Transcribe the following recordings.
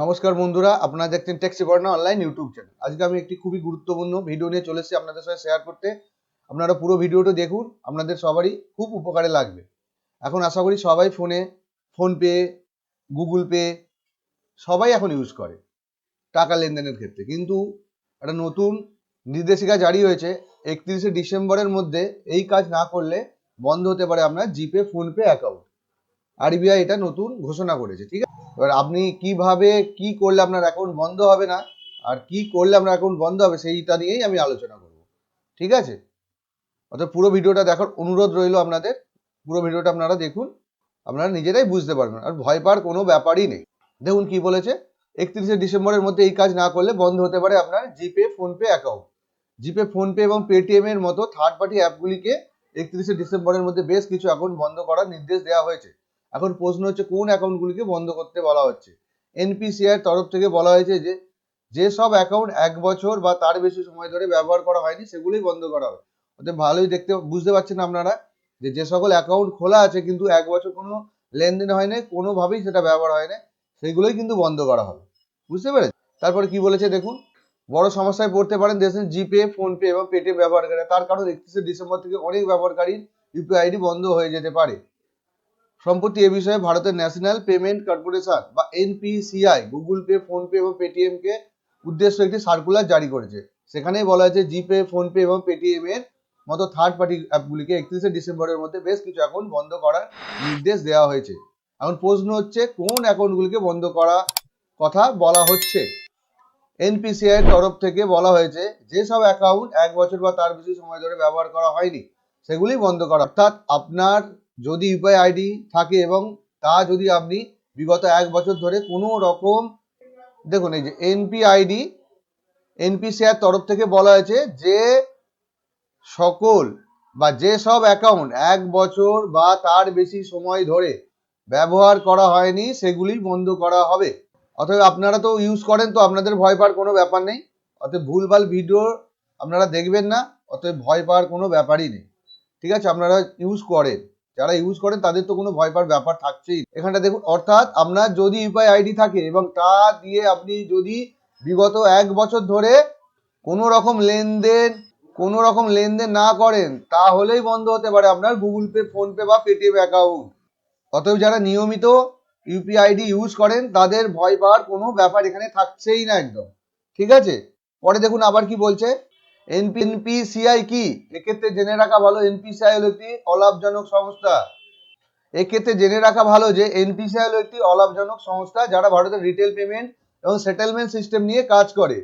নমস্কার বন্ধুরা, আপনারা দেখছেন ট্যাক্সি বর্ণা অনলাইন ইউটিউব চ্যানেল আজকে আমি একটি খুবই গুরুত্বপূর্ণ ভিডিও নিয়ে চলে এসেছি আপনাদের সাথে শেয়ার করতে। আপনারা পুরো ভিডিওটা দেখুন, আপনাদের সবারই খুব উপকারে লাগবে। এখন আশা করি সবাই ফোনে ফোনপে গুগল পে সবাই এখন ইউজ করে টাকা লেনদেনের ক্ষেত্রে। কিন্তু একটা নতুন নির্দেশিকা জারি হয়েছে, একত্রিশে ডিসেম্বরের মধ্যে এই কাজ না করলে বন্ধ হতে পারে আপনার জিপে ফোনপে অ্যাকাউন্ট আরবিআই এটা নতুন ঘোষণা করেছে, ঠিক আছে? এবার আপনি কীভাবে কি করলে আপনার অ্যাকাউন্ট বন্ধ হবে না, আর কি করলে আপনার অ্যাকাউন্ট বন্ধ হবে সেইটা নিয়েই আমি আলোচনা করব, ঠিক আছে? অর্থাৎ পুরো ভিডিওটা দেখার অনুরোধ রইল আপনাদের, পুরো ভিডিওটা আপনারা দেখুন, আপনারা নিজেরাই বুঝতে পারবেন, আর ভয় পাওয়ার কোনো ব্যাপারই নেই। দেখুন কি বলেছে, একত্রিশে ডিসেম্বরের মধ্যে এই কাজ না করলে বন্ধ হতে পারে আপনার GPay, PhonePe account GPay, PhonePe এবং পেটিএম এর মতো থার্ড পার্টি অ্যাপগুলিকে একত্রিশে ডিসেম্বরের মধ্যে বেশ কিছু অ্যাকাউন্ট বন্ধ করার নির্দেশ দেওয়া হয়েছে। এখন প্রশ্ন হচ্ছে কোন অ্যাকাউন্টগুলিকে বন্ধ করতে বলা হচ্ছে? এনপিসিআই তরফ থেকে বলা হয়েছে যে যেসব অ্যাকাউন্ট এক বছর বা তার বেশি সময় ধরে ব্যবহার করা হয়নি, সেগুলোই বন্ধ করা হবে। অর্থাৎ ভালোই দেখতে, বুঝতে পারছেন আপনারা যে যে সকল অ্যাকাউন্ট খোলা আছে কিন্তু এক বছর কোনো লেনদেন হয় না কোনোভাবেই সেটা ব্যবহার হয় না সেগুলোই কিন্তু বন্ধ করা হবে। বুঝতে পেরেছেন? তারপরে কি বলেছে দেখুন, বড় সমস্যায় পড়তে পারেন দেশের জিপে, ফোনপে এবং পেটিএম ব্যবহারকারী তার কারণ একত্রিশে ডিসেম্বর থেকে অনেক ব্যবহারকারীর ইউপিআই আইডি বন্ধ হয়ে যেতে পারে। সম্প্রতি এ বিষয়ে ভারতের ন্যাশনাল পেমেন্ট কর্পোরেশন বা এনপিসিআই, গুগল পে ফোনপে এবং পেটিএম কে উদ্দেশ্য একটি সার্কুলার জারি করেছে। সেখানেই বলা হয়েছে, জিপে ফোনপে এবং পেটিএম এর মতো থার্ড পার্টি অ্যাপগুলিকে একত্রিশে ডিসেম্বরের মধ্যে বেশ কিছু অ্যাকাউন্ট বন্ধ করার নির্দেশ দেওয়া হয়েছে। এখন প্রশ্ন হচ্ছে, কোন অ্যাকাউন্টগুলিকে বন্ধ করা কথা বলা হচ্ছে? এনপিসিআই এর তরফ থেকে বলা হয়েছে, যেসব অ্যাকাউন্ট এক বছর বা তার বেশি সময় ধরে ব্যবহার করা হয়নি, সেগুলি বন্ধ করা। অর্থাৎ আপনার যদি ইউপিআই আইডি থাকে এবং তা যদি আপনি বিগত এক বছর ধরে কোনো রকম, দেখুন এই যে এনপি আইডি এনপিসিআর তরফ থেকে বলা হয়েছে যে সকল বা যে সব অ্যাকাউন্ট এক বছর বা তার বেশি সময় ধরে ব্যবহার করা হয়নি, সেগুলি বন্ধ করা হবে। অতএব আপনারা তো ইউজ করেন, তো আপনাদের ভয় পাওয়ার কোনো ব্যাপার নেই। অতএব ভুলভাল ভিডিও আপনারা দেখবেন না, অতএব ভয় পাওয়ার কোনো ব্যাপারই নেই। ঠিক আছে, আপনারা ইউজ করেন। যারা ইউজ করেন তাদের তো কোনো ভয় পাওয়ার ব্যাপার থাকছেই। এখানটা দেখুন, অর্থাৎ আপনার যদি ইউপিআই আইডি থাকে এবং তা দিয়ে আপনি যদি বিগত এক বছর ধরে কোনো রকম লেনদেন, কোনো রকম লেনদেন না করেন, তাহলেই বন্ধ হতে পারে আপনার গুগল পে ফোনপে বা পেটিএম অ্যাকাউন্ট অতএব যারা নিয়মিত ইউপিআই আইডি ইউজ করেন, তাদের ভয় পাওয়ার কোনো ব্যাপার এখানে থাকছেই না একদম। ঠিক আছে? পরে দেখুন আবার কি বলছে। এনপি এনপিসিআই কি? এক্ষেত্রে জেনে রাখা ভালো, এনপিসিআই হলো একটি অলাভজনক সংস্থা। এক্ষেত্রে জেনে রাখা ভালো যে এনপিসিআই হলো একটি অলাভজনক সংস্থা যারা ভারতের রিটেল পেমেন্ট এবং সেটেলমেন্ট সিস্টেম নিয়ে কাজ করে।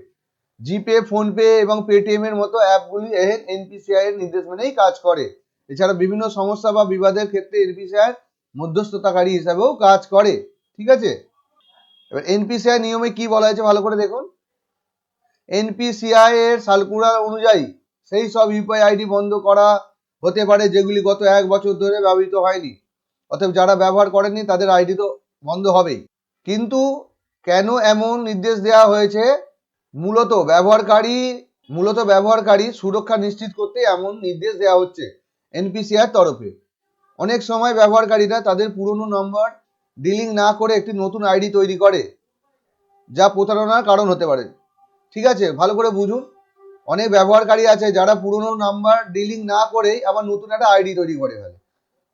জিপে ফোনপে এবং পেটিএম এর মতো অ্যাপগুলি এহেন এনপিসিআই এর নির্দেশ মেনেই কাজ করে। এছাড়া বিভিন্ন সমস্যা বা বিবাদের ক্ষেত্রে এনপিসিআই মধ্যস্থতাকারী হিসাবেও কাজ করে। ঠিক আছে? এবার এনপিসিআই নিয়মে কি বলা হয়েছে ভালো করে দেখুন। এনপিসিআই এর সার্কুলার অনুযায়ী সেই সব ইউপিআই আইডি বন্ধ করা হতে পারে যেগুলি গত এক বছর ধরে ব্যবহৃত হয়নি। অতএব যারা ব্যবহার করেননি, তাদের আইডি তো বন্ধ হবেই। কিন্তু কেন এমন নির্দেশ দেওয়া হয়েছে? মূলত ব্যবহারকারী মূলত ব্যবহারকারী সুরক্ষা নিশ্চিত করতে এমন নির্দেশ দেওয়া হচ্ছে এনপিসিআর তরফে। অনেক সময় ব্যবহারকারীরা তাদের পুরনো নম্বর ডিলিং না করে একটি নতুন আইডি তৈরি করে, যা প্রতারণার কারণ হতে পারে। ঠিক আছে? ভালো করে বুঝুন। অনেক ব্যবহারকারী আছে যারা পুরনো নাম্বার ডিলিং না করেই আবার নতুন একটা আইডি তৈরি করে ফেলে।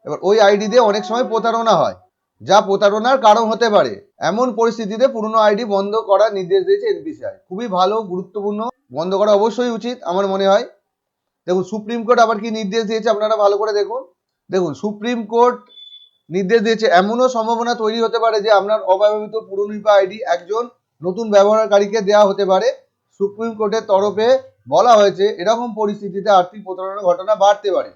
এবার ওই আইডি দিয়ে অনেক সময় প্রতারণা হয়। যা প্রতারণার কারণ হতে পারে। এমন পরিস্থিতিতে পুরনো আইডি বন্ধ করার নির্দেশ দিয়েছে এনপিসিআই খুবই ভালো, গুরুত্বপূর্ণ, বন্ধ করা অবশ্যই উচিত, আমার মনে হয়। দেখুন, সুপ্রিম কোর্ট আবার কি নির্দেশ দিয়েছে আপনারা ভালো করে দেখুন। দেখুন, সুপ্রিম কোর্ট নির্দেশ দিয়েছে, এমনও সম্ভাবনা তৈরি হতে পারে যে আপনার অব্যবহৃত পুরনো আইডি একজন নতুন ব্যবহারকারীকে দেওয়া হতে পারে। সুপ্রিম কোর্টের তরফে বলা হয়েছে, এরকম পরিস্থিতিতে আর্থিক প্রতারণার ঘটনা বাড়তে পারে।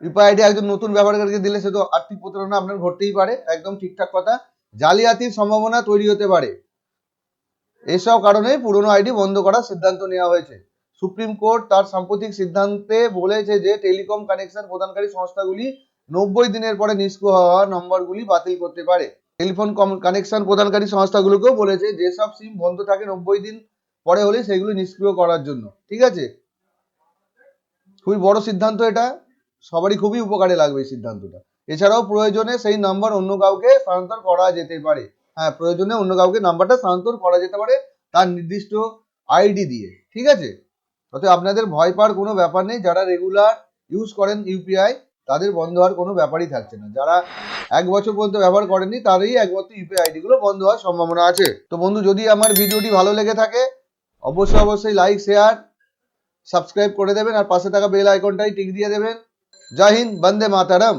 ইউপিআই আইডি একজন নতুন ব্যবহারকারীকে দিলে সে তো আর্থিক প্রতারণা আপনার ঘটতেই পারে, একদম ঠিকঠাক কথা। জালিয়াতির সম্ভাবনা তৈরি হতে পারে। এসব কারণে পুরনো আইডি বন্ধ করার সিদ্ধান্ত নেওয়া হয়েছে। সুপ্রিম কোর্ট তার সাম্প্রতিক সিদ্ধান্তে বলেছে যে, টেলিকম কানেকশন প্রদানকারী সংস্থাগুলি নব্বই দিনের পরে নিষ্ক্রিয় হওয়া নম্বরগুলি বাতিল করতে পারে। টেলিফোন কানেকশন প্রদানকারী সংস্থাগুলোকেও বলেছে, যেসব সিম বন্ধ থাকে নব্বই দিন পরে হলে সেগুলো নিষ্ক্রিয় করার জন্য, ঠিক আছে? খুবই বড় সিদ্ধান্ত এটা, সবারই খুবই উপকারে লাগবে এই সিদ্ধান্তটা। এছাড়াও প্রয়োজনে সেই নাম্বার অন্য কাউকে স্থানান্তর করা যেতে পারে। হ্যাঁ প্রয়োজনে অন্য কাউকে নাম্বারটা স্থানান্তর করা যেতে পারে তার নির্দিষ্ট আইডি দিয়ে, ঠিক আছে? অতএব আপনাদের ভয় পাওয়ার কোনো ব্যাপার নেই, যারা রেগুলার ইউজ করেন ইউপিআই তাদের বন্ধ হওয়ার কোনো ব্যাপারই থাকছে না। যারা এক বছর পর্যন্ত ব্যবহার করেননি তারই একমাত্র ইউপিআই আইডি গুলো বন্ধ হওয়ার সম্ভাবনা আছে। তো বন্ধু, যদি আমার ভিডিওটি ভালো লেগে থাকে অবশ্যই অবশ্যই লাইক শেয়ার সাবস্ক্রাইব করে দেবেন আর পাশে থাকা বেল আইকনটাই টিক দিয়ে দেবেন। জয় হিন্দ, বন্দে মাতারম।